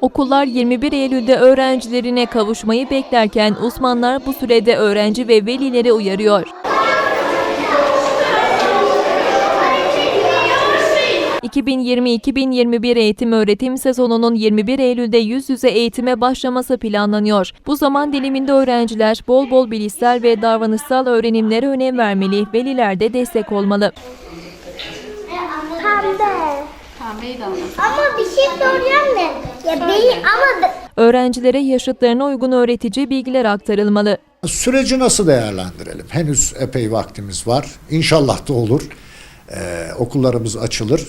Okullar 21 Eylül'de öğrencilerine kavuşmayı beklerken uzmanlar bu sürede öğrenci ve velileri uyarıyor. ...2020-2021 eğitim öğretim sezonunun 21 Eylül'de yüz yüze eğitime başlaması planlanıyor. Bu zaman diliminde öğrenciler bol bol bilişsel ve davranışsal öğrenimlere önem vermeli, veliler de destek olmalı. Pembe. Pembeyi de. Ama bir şey soracağım da. Ya benim ama be- Öğrencilere yaşıtlarına uygun öğretici bilgiler aktarılmalı. Süreci nasıl değerlendirelim? Henüz epey vaktimiz var. İnşallah da olur. Ee, okullarımız açılır.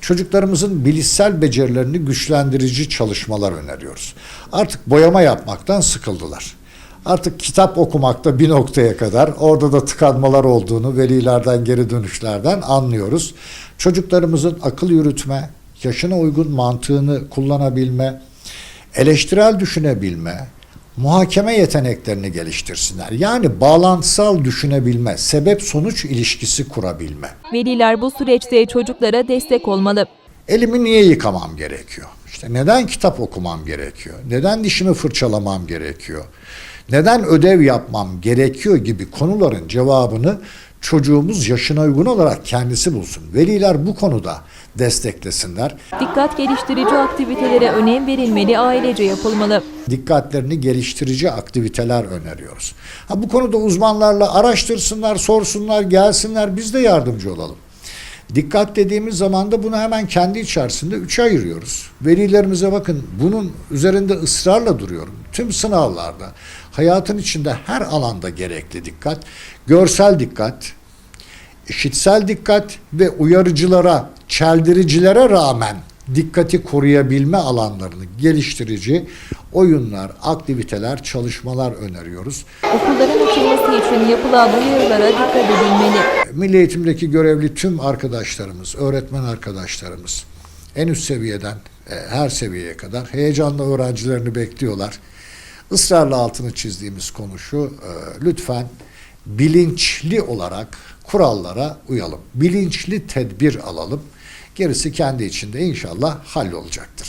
Çocuklarımızın bilişsel becerilerini güçlendirici çalışmalar öneriyoruz. Artık boyama yapmaktan sıkıldılar. Artık kitap okumakta bir noktaya kadar orada da tıkanmalar olduğunu velilerden geri dönüşlerden anlıyoruz. Çocuklarımızın akıl yürütme, yaşına uygun mantığını kullanabilme, eleştirel düşünebilme, muhakeme yeteneklerini geliştirsinler. Yani bağlantısal düşünebilme, sebep sonuç ilişkisi kurabilme. Veliler bu süreçte çocuklara destek olmalı. Elimi niye yıkamam gerekiyor? İşte neden kitap okumam gerekiyor? Neden dişimi fırçalamam gerekiyor? Neden ödev yapmam gerekiyor gibi konuların cevabını çocuğumuz yaşına uygun olarak kendisi bulsun. Veliler bu konuda desteklesinler. Dikkat geliştirici aktivitelere önem verilmeli, ailece yapılmalı. dikkatlerini geliştirici aktiviteler öneriyoruz. Ha, bu konuda uzmanlarla araştırsınlar, sorsunlar, gelsinler biz de yardımcı olalım. Dikkat dediğimiz zaman da bunu hemen kendi içerisinde üçe ayırıyoruz. Velilerimize bakın bunun üzerinde ısrarla duruyorum. Tüm sınavlarda, hayatın içinde her alanda gerekli dikkat, görsel dikkat, işitsel dikkat ve uyarıcılara, çeldiricilere rağmen dikkati koruyabilme alanlarını geliştirici oyunlar, aktiviteler, çalışmalar öneriyoruz. Okulların açılması için yapılan uyarılara dikkat edilmeli. Milli eğitimdeki görevli tüm arkadaşlarımız, öğretmen arkadaşlarımız en üst seviyeden e, her seviyeye kadar heyecanla öğrencilerini bekliyorlar. Israrla altını çizdiğimiz konu şu, e, lütfen bilinçli olarak kurallara uyalım. Bilinçli tedbir alalım. Gerisi kendi içinde inşallah hallolacaktır.